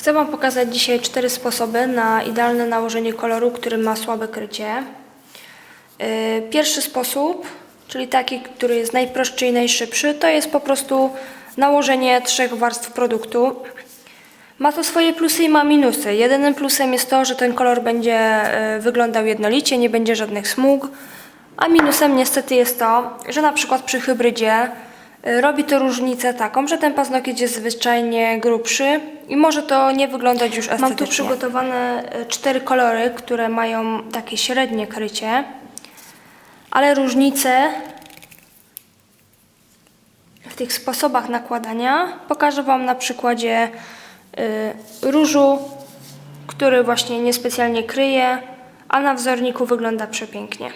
Chcę Wam pokazać dzisiaj cztery sposoby na idealne nałożenie koloru, który ma słabe krycie. Yy, Pierwszy sposób, czyli taki, który jest najprostszy i najszybszy, to jest po prostu nałożenie trzech warstw produktu. Ma to swoje plusy i ma minusy. Jedynym plusem jest to, że ten kolor będzie e, wyglądał jednolicie, nie będzie żadnych smug, a minusem niestety jest to, że na przykład przy hybrydzie robi to różnicę taką, że ten paznokieć jest zwyczajnie grubszy i może to nie wyglądać już estetycznie. Mam tu przygotowane e, cztery kolory, które mają takie średnie krycie, ale różnice w tych sposobach nakładania pokażę Wam na przykładzie y, różu, który właśnie niespecjalnie kryje, a na wzorniku wygląda przepięknie.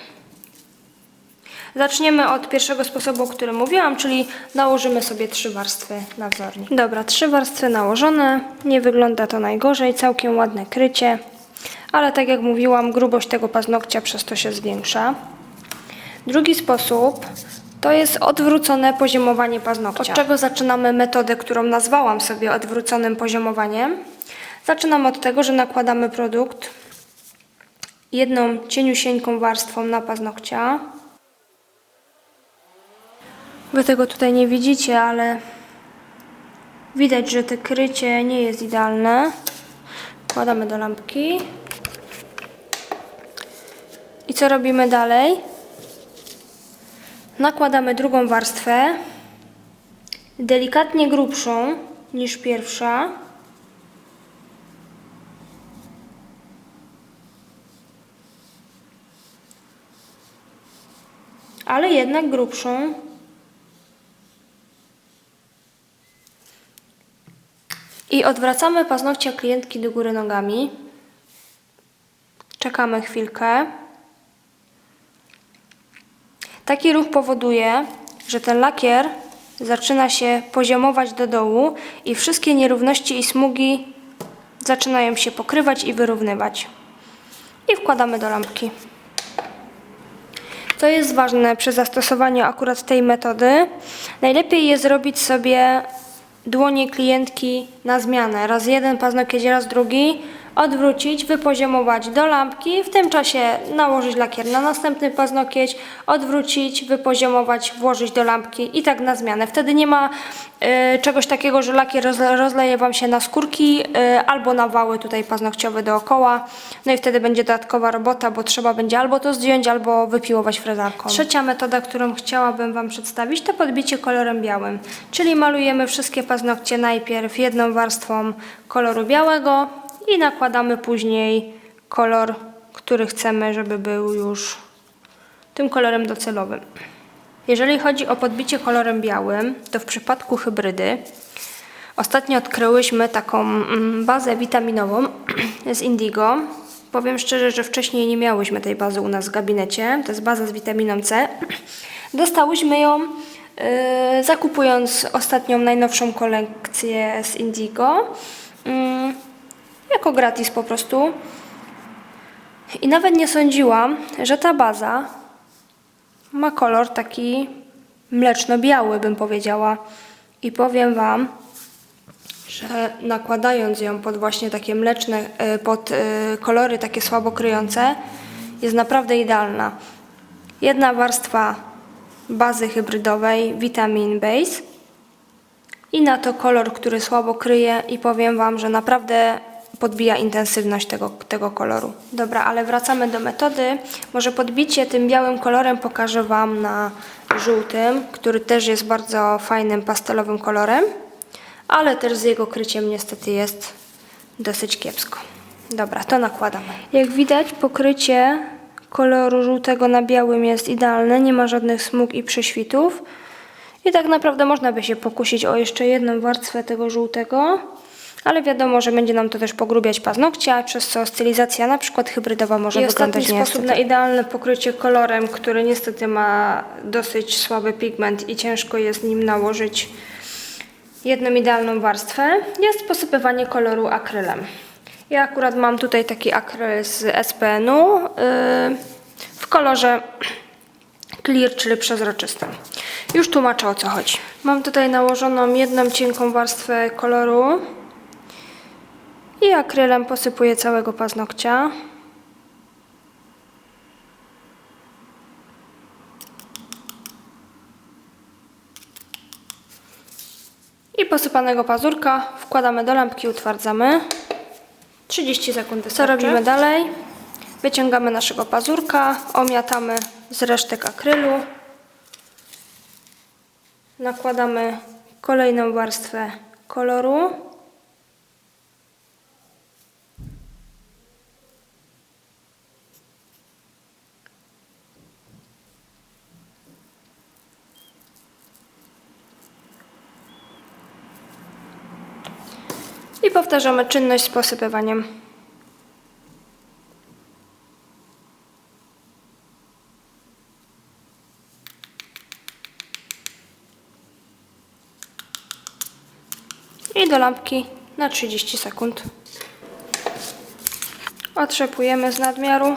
Zaczniemy od pierwszego sposobu, o którym mówiłam, czyli nałożymy sobie trzy warstwy na wzornik. Dobra, trzy warstwy nałożone, nie wygląda to najgorzej, całkiem ładne krycie, ale tak jak mówiłam, grubość tego paznokcia przez to się zwiększa. Drugi sposób to jest odwrócone poziomowanie paznokcia. Od czego zaczynamy metodę, którą nazwałam sobie odwróconym poziomowaniem? Zaczynamy od tego, że nakładamy produkt jedną cieniusieńką warstwą na paznokcia. Wy tego tutaj nie widzicie, ale widać, że te krycie nie jest idealne. Wkładamy do lampki. I co robimy dalej? Nakładamy drugą warstwę, delikatnie grubszą niż pierwsza. Ale jednak grubszą. I odwracamy paznokcia klientki do góry nogami. Czekamy chwilkę. Taki ruch powoduje, że ten lakier zaczyna się poziomować do dołu i wszystkie nierówności i smugi zaczynają się pokrywać i wyrównywać. I wkładamy do lampki. Co jest ważne przy zastosowaniu akurat tej metody, najlepiej jest zrobić sobie dłonie klientki na zmianę. Raz jeden paznokieć, raz drugi. Odwrócić, wypoziomować do lampki, w tym czasie nałożyć lakier na następny paznokieć, odwrócić, wypoziomować, włożyć do lampki i tak na zmianę. Wtedy nie ma y, czegoś takiego, że lakier rozle, rozleje Wam się na skórki y, albo na wały tutaj paznokciowe dookoła. No i wtedy będzie dodatkowa robota, bo trzeba będzie albo to zdjąć, albo wypiłować frezarką. Trzecia metoda, którą chciałabym Wam przedstawić, to podbicie kolorem białym. Czyli malujemy wszystkie paznokcie najpierw jedną warstwą koloru białego, i nakładamy później kolor, który chcemy, żeby był już tym kolorem docelowym. Jeżeli chodzi o podbicie kolorem białym, to w przypadku hybrydy ostatnio odkryłyśmy taką mm, bazę witaminową z Indigo. Powiem szczerze, że wcześniej nie miałyśmy tej bazy u nas w gabinecie. To jest baza z witaminą C. Dostałyśmy ją yy, zakupując ostatnią, najnowszą kolekcję z Indigo. Jako gratis po prostu. I nawet nie sądziłam, że ta baza ma kolor taki mleczno-biały, bym powiedziała. I powiem Wam, że nakładając ją pod właśnie takie mleczne, e, pod e, kolory takie słabo kryjące, jest naprawdę idealna. Jedna warstwa bazy hybrydowej, Vitamin Base i na to kolor, który słabo kryje i powiem Wam, że naprawdę podbija intensywność tego, tego koloru. Dobra, ale wracamy do metody. Może podbicie tym białym kolorem pokażę Wam na żółtym, który też jest bardzo fajnym pastelowym kolorem, ale też z jego kryciem niestety jest dosyć kiepsko. Dobra, to nakładamy. Jak widać pokrycie koloru żółtego na białym jest idealne, nie ma żadnych smug i prześwitów. I tak naprawdę można by się pokusić o jeszcze jedną warstwę tego żółtego, ale wiadomo, że będzie nam to też pogrubiać paznokcia, przez co stylizacja na przykład hybrydowa może I wyglądać ostatni sposób na idealne pokrycie kolorem, który niestety ma dosyć słaby pigment i ciężko jest nim nałożyć jedną idealną warstwę, jest posypywanie koloru akrylem. Ja akurat mam tutaj taki akryl z SPN-u yy, w kolorze clear, czyli przezroczystym. Już tłumaczę o co chodzi. Mam tutaj nałożoną jedną cienką warstwę koloru I akrylem posypuję całego paznokcia. I posypanego pazurka wkładamy do lampki, utwardzamy. 30 sekund wystarczy. Co robimy dalej? Wyciągamy naszego pazurka, omiatamy z resztek akrylu. Nakładamy kolejną warstwę koloru. I powtarzamy czynność z posypywaniem. I do lampki na 30 sekund. Otrzepujemy z nadmiaru.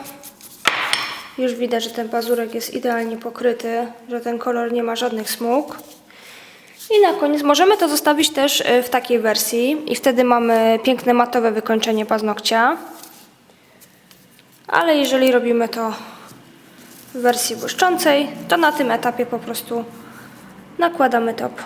Już widać, że ten pazurek jest idealnie pokryty, że ten kolor nie ma żadnych smug. I na koniec możemy to zostawić też y, w takiej wersji i wtedy mamy piękne matowe wykończenie paznokcia. Ale jeżeli robimy to w wersji błyszczącej, to na tym etapie po prostu nakładamy top.